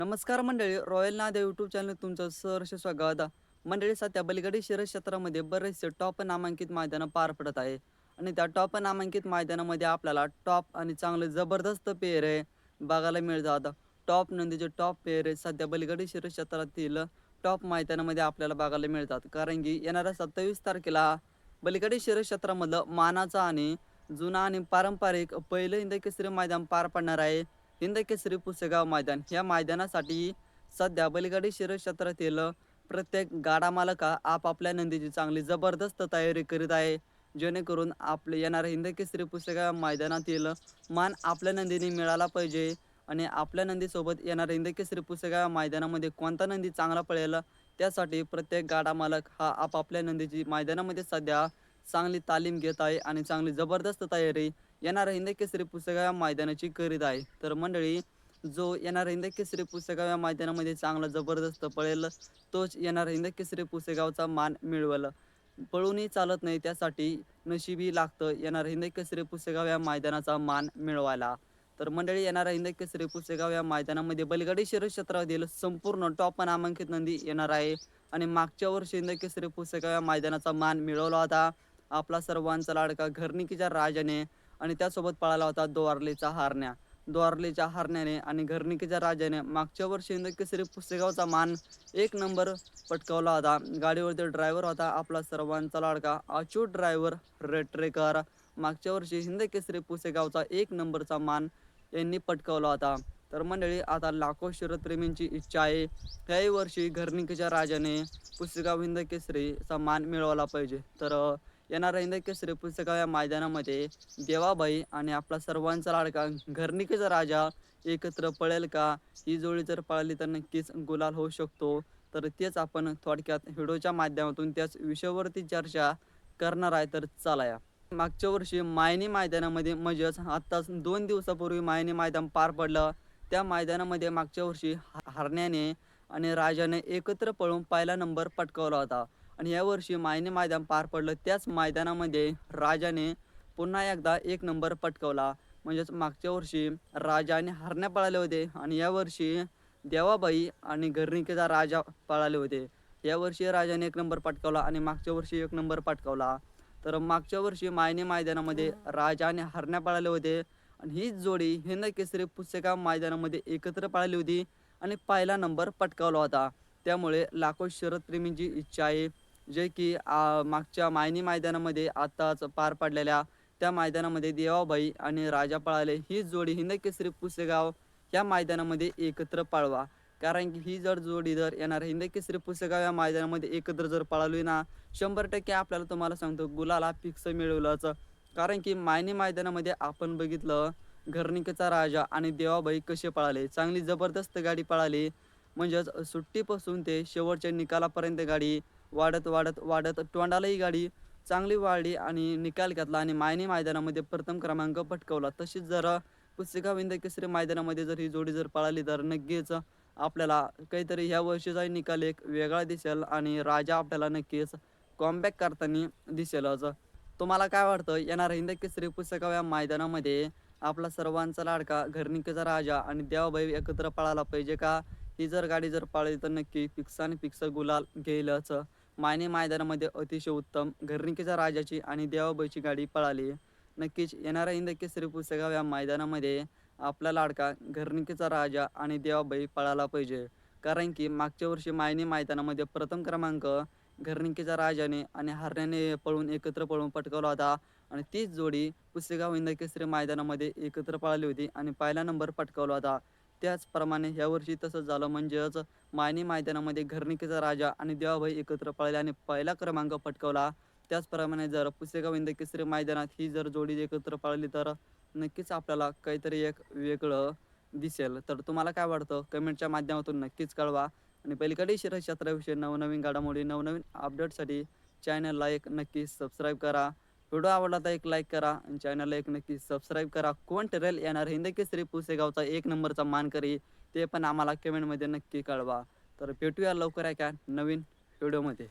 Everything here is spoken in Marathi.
नमस्कार मंडळी रॉयल नादे यूट्यूब चॅनल तुमचं सहर्ष स्वागत मंडळी सध्या बलिगडी शहर क्षेत्रामध्ये बरेचसे टॉप नामांकित मैदानं पार पडत आहे. आणि त्या टॉप नामांकित मैदानामध्ये आपल्याला टॉप आणि चांगले जबरदस्त पेयर आहे बघायला मिळतात. टॉप नंदीचे टॉप पेर आहे सध्या बलिगडी शहर क्षेत्रातील टॉप मैदानामध्ये आपल्याला बघायला मिळतात. कारण की येणाऱ्या सत्तावीस तारखेला बलिगडी शहर क्षेत्रामधलं मानाचा आणि जुना आणि पारंपरिक पहिलं हिंद केसरी मैदान पार पडणार आहे. हिंद पुसेगाव मैदान. या मैदानासाठी सध्या बलिगाडी शिर क्षेत्रातील प्रत्येक गाडा मालका आपापल्या नंदीची चांगली जबरदस्त तयारी करीत आहे. जेणेकरून आपले येणाऱ्या हिंद पुसेगाव मैदानातील मान आपल्या नंदीने मिळाला पाहिजे आणि आपल्या नंदीसोबत येणाऱ्या हिंद पुसेगाव मैदानामध्ये कोणता नंदी चांगला पळेल त्यासाठी प्रत्येक गाडा मालक हा आपापल्या नंदीची मैदानामध्ये सध्या चांगली तालीम घेत आहे आणि चांगली जबरदस्त तयारी येणाऱ्या हिंद केसरी पुस्तका या मैदानाची करीत आहे. तर मंडळी जो येणारा हिंद केसरी पुस्तकाव या मैदानामध्ये चांगला जबरदस्त पळेल तोच येणारा हिंद केसरी पुसेगावचा मान मिळवल. पळूनही चालत नाही त्यासाठी नशिबी लागतं येणार हिंद केसरी पुसेगाव या मैदानाचा मान मिळवायला. तर मंडळी येणारा हिंद केसरी पुसेगाव या मैदानामध्ये बलगडी शहर क्षेत्रातील संपूर्ण टॉप नामांकित नंदी येणार आहे. आणि मागच्या वर्षी हिंद केसरी पुसेगाव या मैदानाचा मान मिळवला होता. आपला सर्वांचा लाडका घरनिकीच्या राजाने आणि त्यासोबत पळाला होता द्वारलीचा हारण्या. द्वारलीच्या हारण्याने आणि घरनिकीच्या राजाने मागच्या वर्षी हिंद केसरी पुसेगावचा मान एक नंबर पटकावला होता. गाडीवरती ड्रायव्हर होता आपला सर्वांचा लाडका. अचूट ड्रायव्हर रेट्रेकर मागच्या वर्षी हिंद केसरी पुसेगावचा एक नंबरचा मान यांनी पटकावला होता. तर मंडळी आता लाखो शिरप्रेमींची इच्छा आहे. त्याही वर्षी घरनिकीच्या राजाने पुसेगाव हिंद केसरीचा मान मिळवला पाहिजे. तर येणार हिंद श्री पुस्तका या मैदानामध्ये. देवाबाई आणि आपला सर्वांचा लाडका घरणिकेचा राजा एकत्र पळेल का? ही जोडी जर पळाली तर नक्कीच गुलाल होऊ शकतो. तर तेच आपण थोडक्यात व्हिडिओच्या माध्यमातून त्याच विषयावरती चर्चा करणार आहे. तर चला या. मागच्या वर्षी मायनी मैदानामध्ये म्हणजेच आत्ताच दोन दिवसापूर्वी मायनी मैदान पार पडलं. त्या मैदानामध्ये मागच्या वर्षी हरण्याने आणि राजाने एकत्र पळून पहिला नंबर पटकावला होता. आणि यावर्षी मायने मैदान पार पडलं. त्याच मैदानामध्ये राजाने पुन्हा एकदा एक नंबर पटकावला. म्हणजेच मागच्या वर्षी राजाने हरण्या पळाले होते आणि यावर्षी देवाबाई आणि घरणिकेचा राजा पळाले होते. यावर्षी राजाने एक नंबर पटकावला आणि मागच्या वर्षी एक नंबर पटकावला. तर मागच्या वर्षी मायने मैदानामध्ये राजा आणि हरण्या पळाले होते आणि हीच जोडी हिंद केसरी पुस्तका मैदानामध्ये एकत्र पळाली होती आणि पहिला नंबर पटकावला होता. त्यामुळे लाखो शरदप्रेमींची इच्छा आहे. जे की मागच्या मायनी मैदानामध्ये आत्ताच पार पडलेल्या त्या मैदानामध्ये देवाबाई आणि राजा पळाले. ही जोडी हिंदकेसरी पुसेगाव या मैदानामध्ये एकत्र पळवा. कारण की ही जर जोडी जर येणार हिंदकेसरी पुसेगाव या मैदानामध्ये एकत्र जर पळाली ना शंभर टक्के आपल्याला तुम्हाला सांगतो गुलाला फिक्स मिळवलंच. कारण की मायनी मैदानामध्ये आपण बघितलं घरणिकेचा राजा आणि देवाबाई कसे पळाले? चांगली जबरदस्त गाडी पळाली. म्हणजेच सुट्टीपासून ते शेवटच्या निकालापर्यंत गाडी वाढत वाढत वाढत तोंडालाही गाडी चांगली वाढली आणि निकाल घेतला आणि मायनी मैदानामध्ये प्रथम क्रमांक पटकवला. तशीच जर पुस्तिका विंद केसरी मैदानामध्ये जर ही जोडी जर पळाली तर नक्कीच आपल्याला काहीतरी ह्या वर्षीचा निकाल एक वेगळा दिसेल आणि राजा आपल्याला नक्कीच कॉमबॅक करताना दिसेलच. तुम्हाला काय वाटतं? येणार हिंद केसरी पुस्तका या मैदानामध्ये आपला सर्वांचा लाडका घरनिकेचा राजा आणि देवाभाई एकत्र पळाला पाहिजे का? ही जर गाडी जर पाळली तर नक्की फिक्स आणि फिक्स गुलाल घेईलच. मायने मैदानामध्ये अतिशय उत्तम. घरणिकेच्या राजाची आणि देवाबाईची गाडी पळाली. नक्कीच येणाऱ्या इंद केसरी पुस्तकाव या मैदानामध्ये आपला लाडका घरणिकेचा राजा आणि देवाबाई पळाला पाहिजे. कारण की मागच्या वर्षी मायनी मैदानामध्ये प्रथम क्रमांक घरणिकेच्या राजाने आणि हरण्याने पळून एकत्र पळून पटकावला होता. आणि तीच जोडी पुसेगाव इंद केसरी मैदानामध्ये एकत्र पळाली होती आणि पहिला नंबर पटकावला होता. त्याचप्रमाणे यावर्षी तसंच झालं. म्हणजेच मायनी मैदानामध्ये घरणिकेचा राजा आणि देवाभाई एकत्र पळाले आणि पहिला क्रमांक पटकवला. त्याचप्रमाणे जर पुसेगाव इंद केसरी मैदानात ही जर जोडी एकत्र पळाली तर नक्कीच आपल्याला काहीतरी एक वेगळं दिसेल. तर तुम्हाला काय वाटतं? कमेंटच्या माध्यमातून नक्कीच कळवा. आणि पलीकडे शिरक्षेत्राविषयी नवनवीन घडामोडी नवनवीन अपडेटसाठी चॅनलला एक नक्की सबस्क्राईब करा. व्हिडिओ आवडला तर एक लाईक करा आणि चॅनलला एक नक्की सबस्क्राईब करा. कोण ठरेल येणार हिंद केसरी पुसेगावचा एक नंबरचा मानकरी ते पण आम्हाला कमेंटमध्ये नक्की कळवा. तर भेटूया लवकर आहे का नवीन व्हिडिओमध्ये.